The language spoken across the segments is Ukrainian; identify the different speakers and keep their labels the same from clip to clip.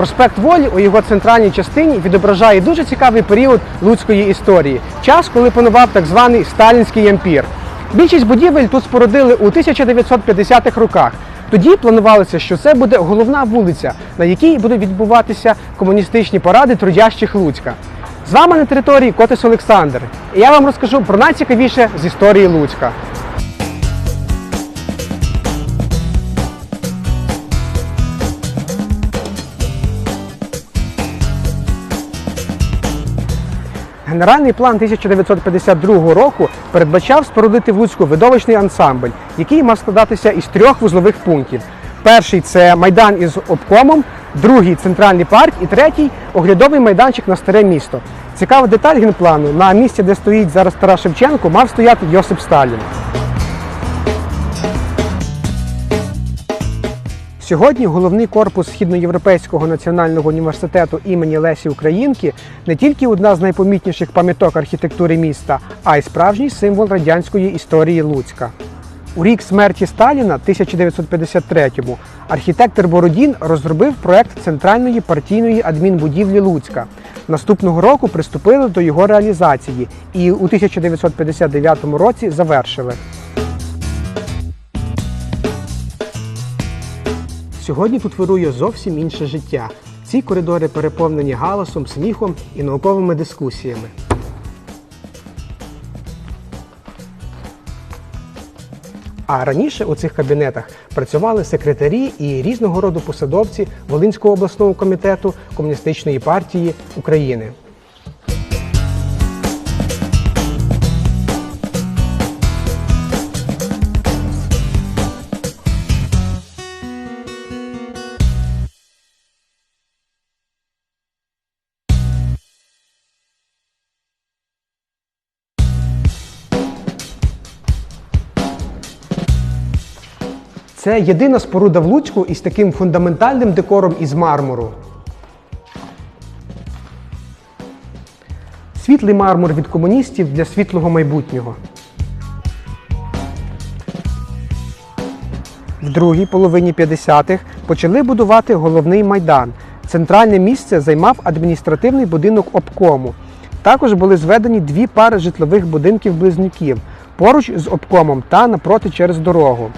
Speaker 1: Проспект Волі у його центральній частині відображає дуже цікавий період луцької історії, час, коли панував так званий сталінський ампір. Більшість будівель тут спорудили у 1950-х роках. Тоді планувалося, що це буде головна вулиця, на якій будуть відбуватися комуністичні паради трудящих Луцька. З вами на території Котис Олександр. І я вам розкажу про найцікавіше з історії Луцька. Генеральний план 1952 року передбачав спорудити в Луцьку видовищний ансамбль, який мав складатися із трьох вузлових пунктів. Перший це майдан із обкомом, другий центральний парк і третій оглядовий майданчик на старе місто. Цікава деталь генплану. На місці, де стоїть зараз Тарас Шевченко, мав стояти Йосип Сталін. Сьогодні головний корпус Східноєвропейського національного університету імені Лесі Українки не тільки одна з найпомітніших пам'яток архітектури міста, а й справжній символ радянської історії Луцька. У рік смерті Сталіна, 1953-му, архітектор Бородін розробив проект центральної партійної адмінбудівлі Луцька. Наступного року приступили до його реалізації і у 1959 році завершили. Сьогодні тут вирує зовсім інше життя. Ці коридори переповнені галасом, сміхом і науковими дискусіями. А раніше у цих кабінетах працювали секретарі і різного роду посадовці Волинського обласного комітету Комуністичної партії України. Це єдина споруда в Луцьку із таким фундаментальним декором із мармуру. Світлий мармур від комуністів для світлого майбутнього. В другій половині 50-х почали будувати головний майдан. Центральне місце займав адміністративний будинок обкому. Також були зведені дві пари житлових будинків-близнюків поруч з обкомом та напроти через дорогу.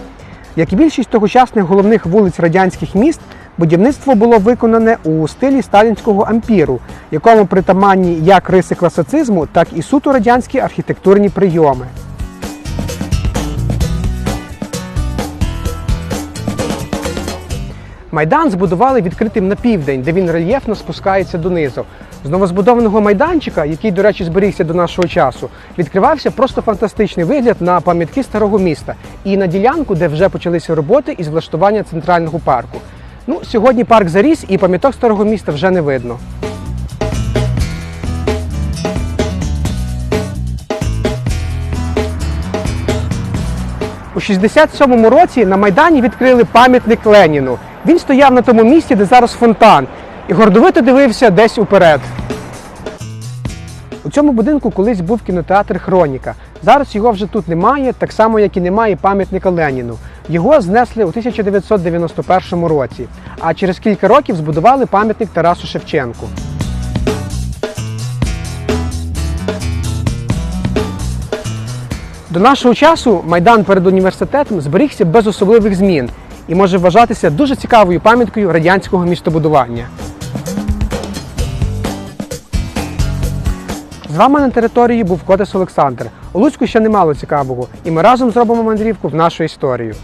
Speaker 1: Як і більшість тогочасних головних вулиць радянських міст, будівництво було виконане у стилі сталінського ампіру, якому притаманні як риси класицизму, так і суто радянські архітектурні прийоми. Майдан збудували відкритим на південь, де він рельєфно спускається донизу. З новозбудованого майданчика, який, до речі, зберігся до нашого часу, відкривався просто фантастичний вигляд на пам'ятки старого міста і на ділянку, де вже почалися роботи із влаштування центрального парку. Ну, сьогодні парк заріс і пам'яток старого міста вже не видно. У 67-му році на Майдані відкрили пам'ятник Леніну. Він стояв на тому місці, де зараз фонтан, і гордовито дивився десь уперед. У цьому будинку колись був кінотеатр Хроніка. Зараз його вже тут немає, так само як і немає пам'ятника Леніну. Його знесли у 1991 році, а через кілька років збудували пам'ятник Тарасу Шевченку. До нашого часу майдан перед університетом зберігся без особливих змін і може вважатися дуже цікавою пам'яткою радянського містобудування. З вами на території був Котес Олександр. У Луцьку ще немало цікавого, і ми разом зробимо мандрівку в нашу історію.